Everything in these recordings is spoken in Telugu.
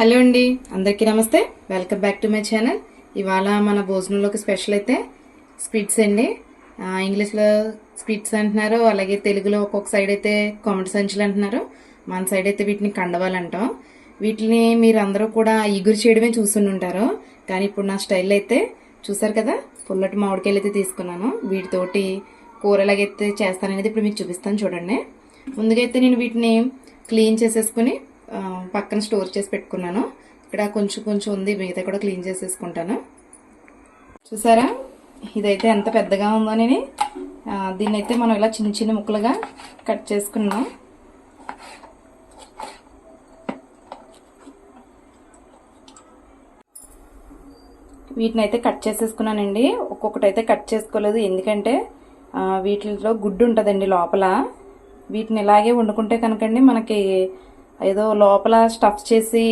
హలో అండి అందరికీ నమస్తే. Welcome back to my channel ఇవాళ మన భోజనంలోకి స్పెషల్ అయితే స్వీట్స్ అండి ఇంగ్లీష్లో స్వీట్స్ అంటున్నారు అలాగే తెలుగులో ఒక్కొక్క సైడ్ అయితే కొమటి సంచులు అంటున్నారు. మన సైడ్ అయితే వీటిని కండవాలంటాం వీటిని మీరు అందరూ కూడా ఇగురు చేయడమే చూస్తుండి ఉంటారు. కానీ ఇప్పుడు నా స్టైల్ అయితే చూసారు కదా పుల్లటి మామిడికాయలు అయితే తీసుకున్నాను. వీటితోటి కూర ఎలాగైతే చేస్తాననేది ఇప్పుడు మీకు చూపిస్తాను చూడండి. ముందుగా అయితే నేను వీటిని క్లీన్ చేసేసుకుని పక్కన స్టోర్ చేసి పెట్టుకున్నాను. ఇక్కడ కొంచెం కొంచెం ఉంది మిగతా కూడా క్లీన్ చేసేసుకుంటాను. చూసారా? ఇదైతే ఎంత పెద్దగా ఉందో అని దీన్ని అయితే మనం ఇలా చిన్న చిన్న ముక్కలుగా కట్ చేసుకున్నాం. వీటిని అయితే కట్ చేసేసుకున్నానండి. ఒక్కొక్కటి అయితే కట్ చేసుకోలేదు. ఎందుకంటే వీటిలో గుడ్డు ఉంటుందండి లోపల. వీటిని ఇలాగే వండుకుంటే కనుకండి మనకి ఏదో లోపల స్టఫ్ చేసి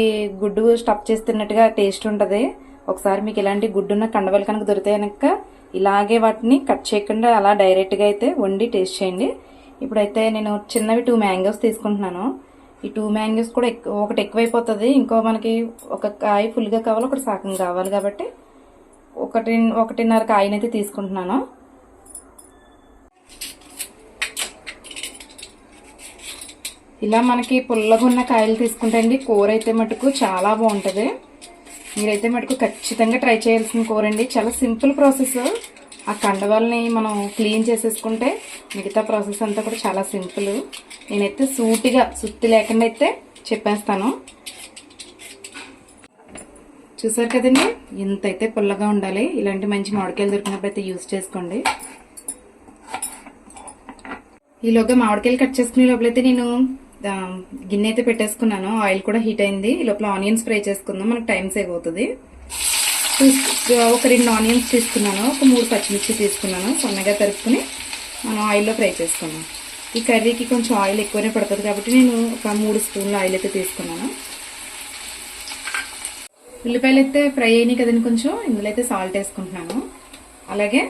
గుడ్డు స్టఫ్ చేసి తిన్నట్టుగా టేస్ట్ ఉంటుంది. ఒకసారి మీకు ఇలాంటి గుడ్డున్న కండవలు కనుక దొరికితే కనుక ఇలాగే వాటిని కట్ చేయకుండా అలా డైరెక్ట్గా అయితే వండి టేస్ట్ చేయండి. ఇప్పుడైతే నేను చిన్నవి టూ మ్యాంగోస్ తీసుకుంటున్నాను. ఈ టూ మ్యాంగోస్ కూడా ఎక్కువ ఒకటి ఎక్కువైపోతుంది. ఇంకో మనకి ఒక కాయ ఫుల్గా కావాలి ఒకటి సాకం కావాలి కాబట్టి ఒకటి ఒకటిన్నర కాయనైతే తీసుకుంటున్నాను. ఇలా మనకి పుల్లగా ఉన్న కాయలు తీసుకుంటే అండి కూర అయితే మటుకు చాలా బాగుంటుంది. మీరైతే మటుకు ఖచ్చితంగా ట్రై చేయాల్సిన కూర అండి. చాలా సింపుల్ ప్రాసెస్. ఆ కండవాల్ని మనం క్లీన్ చేసేసుకుంటే మిగతా ప్రాసెస్ అంతా కూడా చాలా సింపుల్. నేనైతే సూటిగా సుత్తి లేకుండా అయితే చెప్పేస్తాను. చూసారు కదండి? ఇంత అయితే పుల్లగా ఉండాలి. ఇలాంటి మంచి మామిడికాయలు దొరికినప్పుడు అయితే యూజ్ చేసుకోండి. ఈలోగా మామిడికాయలు కట్ చేసుకునే లోపలైతే నేను గిన్నె అయితే పెట్టేసుకున్నాను. ఆయిల్ కూడా హీట్ అయింది. ఈ లోపల ఆనియన్స్ ఫ్రై చేసుకుందాం. మనకు టైం సేవ్ అవుతుంది. ఒక రెండు ఆనియన్స్ తీసుకున్నాను. ఒక మూడు పచ్చిమిర్చి తీసుకున్నాను. సన్నగా తరుపుకుని మనం ఆయిల్లో ఫ్రై చేసుకున్నాం ఈ కర్రీకి కొంచెం ఆయిల్ ఎక్కువనే పడుతుంది కాబట్టి నేను ఒక మూడు స్పూన్ల ఆయిల్ అయితే తీసుకున్నాను. ఉల్లిపాయలు అయితే ఫ్రై అయినాయి కదండి కొంచెం. ఇందులో అయితే సాల్ట్ వేసుకుంటున్నాను. అలాగే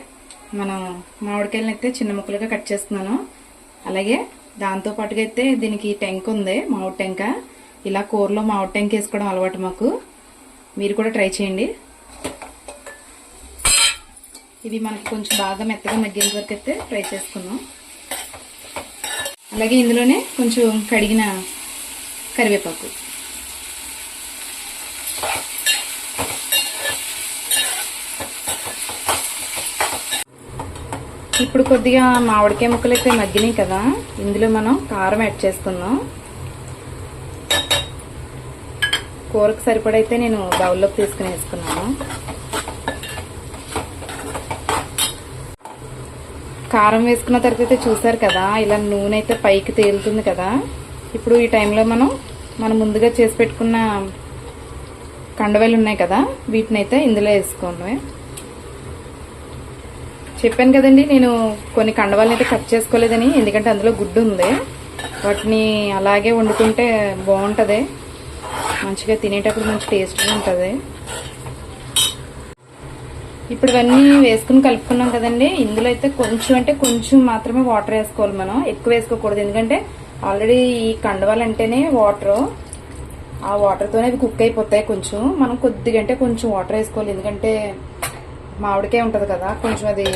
మనం మామిడికాయలను అయితే చిన్న ముక్కలుగా కట్ చేసుకున్నాను అలాగే దాంతో పాటుగా అయితే దీనికి టెంక ఉంది మామిడి టెంక. ఇలా కూరలో మామిడి టెంక వేసుకోవడం అలవాటు మాకు. మీరు కూడా ట్రై చేయండి. ఇవి మనకి కొంచెం బాగా మెత్తగా మగ్గేంత వరకు అయితే ఫ్రై చేసుకున్నాం అలాగే ఇందులోనే కొంచెం కడిగిన కరివేపాకు. ఇప్పుడు కొద్దిగా మామిడికాయ ముక్కలు అయితే మగ్గినాయి కదా ఇందులో మనం కారం యాడ్ చేసుకుందాం కూరకు సరిపడైతే నేను బౌల్లోకి తీసుకుని వేసుకున్నాను. కారం వేసుకున్న తర్వాత అయితే చూసారు కదా ఇలా నూనె అయితే పైకి తేలుతుంది కదా. ఇప్పుడు ఈ టైంలో మనం మనం ముందుగా చేసి పెట్టుకున్న కండవేలు ఉన్నాయి కదా వీటిని అయితే ఇందులో వేసుకోండి. చెప్పాను కదండి నేను కొన్ని కండవాలని అయితే కట్ చేసుకోలేదని ఎందుకంటే అందులో గుడ్డు ఉంది. వాటిని అలాగే వండుకుంటే బాగుంటుంది. మంచిగా తినేటప్పుడు మంచి టేస్ట్గా ఉంటుంది. ఇప్పుడు ఇవన్నీ వేసుకుని కలుపుకున్నాం కదండి ఇందులో అయితే కొంచెం అంటే కొంచెం మాత్రమే వాటర్ వేసుకోవాలి మనం. ఎక్కువ వేసుకోకూడదు ఎందుకంటే ఆల్రెడీ ఈ కండవాలు అంటేనే వాటర్ ఆ వాటర్తోనే అవి కుక్ అయిపోతాయి కొంచెం. మనం కొద్దిగా అంటే కొంచెం వాటర్ వేసుకోవాలి ఎందుకంటే మామిడికాయ ఉంటుంది కదా కొంచెం అది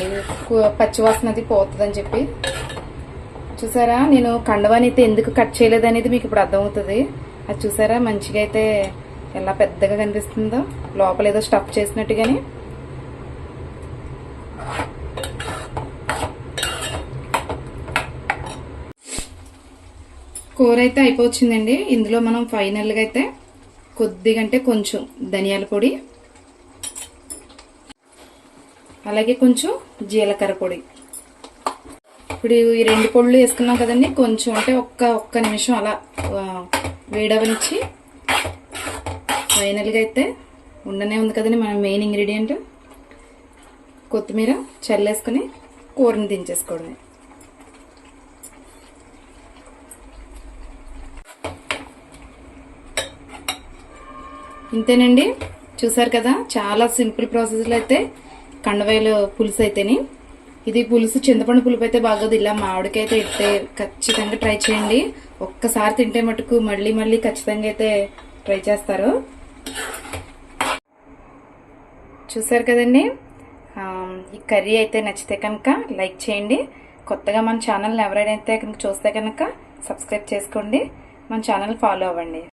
పచ్చివాసన అది పోతుందని చెప్పి. చూసారా? నేను కండవాని అయితే ఎందుకు కట్ చేయలేదు అనేది మీకు ఇప్పుడు అర్థమవుతుంది. అది చూసారా? మంచిగా అయితే ఎలా పెద్దగా కనిపిస్తుందో. లోపల ఏదో స్టఫ్ చేసినట్టుగాని. కూర అయితే అయిపోవచ్చిందండి. ఇందులో మనం ఫైనల్గా అయితే కొద్దిగా అంటే కొంచెం ధనియాల పొడి అలాగే కొంచెం జీలకర్ర పొడి. ఇప్పుడు ఈ రెండు పొడులు వేసుకున్నాం కదండి కొంచెం అంటే ఒక్క ఒక్క నిమిషం అలా వేడవనిచ్చి ఫైనల్గా అయితే ఉండనే ఉంది కదండి మన మెయిన్ ఇంగ్రీడియంట్. కొత్తిమీర చల్లేసుకుని కూరని దించేసుకోవడమే. ఇంతేనండి చూసారు కదా చాలా సింపుల్ ప్రాసెస్లో అయితే కండవేలు పులుసు అయితేని ఇది పులుసు చింతపండు పులుపు అయితే బాగోదు ఇలా మామిడికాయ అయితే ఇస్తే ఖచ్చితంగా ట్రై చేయండి. ఒక్కసారి తింటే మటుకు మళ్ళీ మళ్ళీ ఖచ్చితంగా అయితే ట్రై చేస్తారు. చూసారు కదండి? ఈ కర్రీ అయితే నచ్చితే కనుక లైక్ చేయండి. కొత్తగా మన ఛానల్ని ఎవరైనా కనుక చూస్తే కనుక సబ్స్క్రైబ్ చేసుకోండి. మన ఛానల్ ఫాలో అవ్వండి.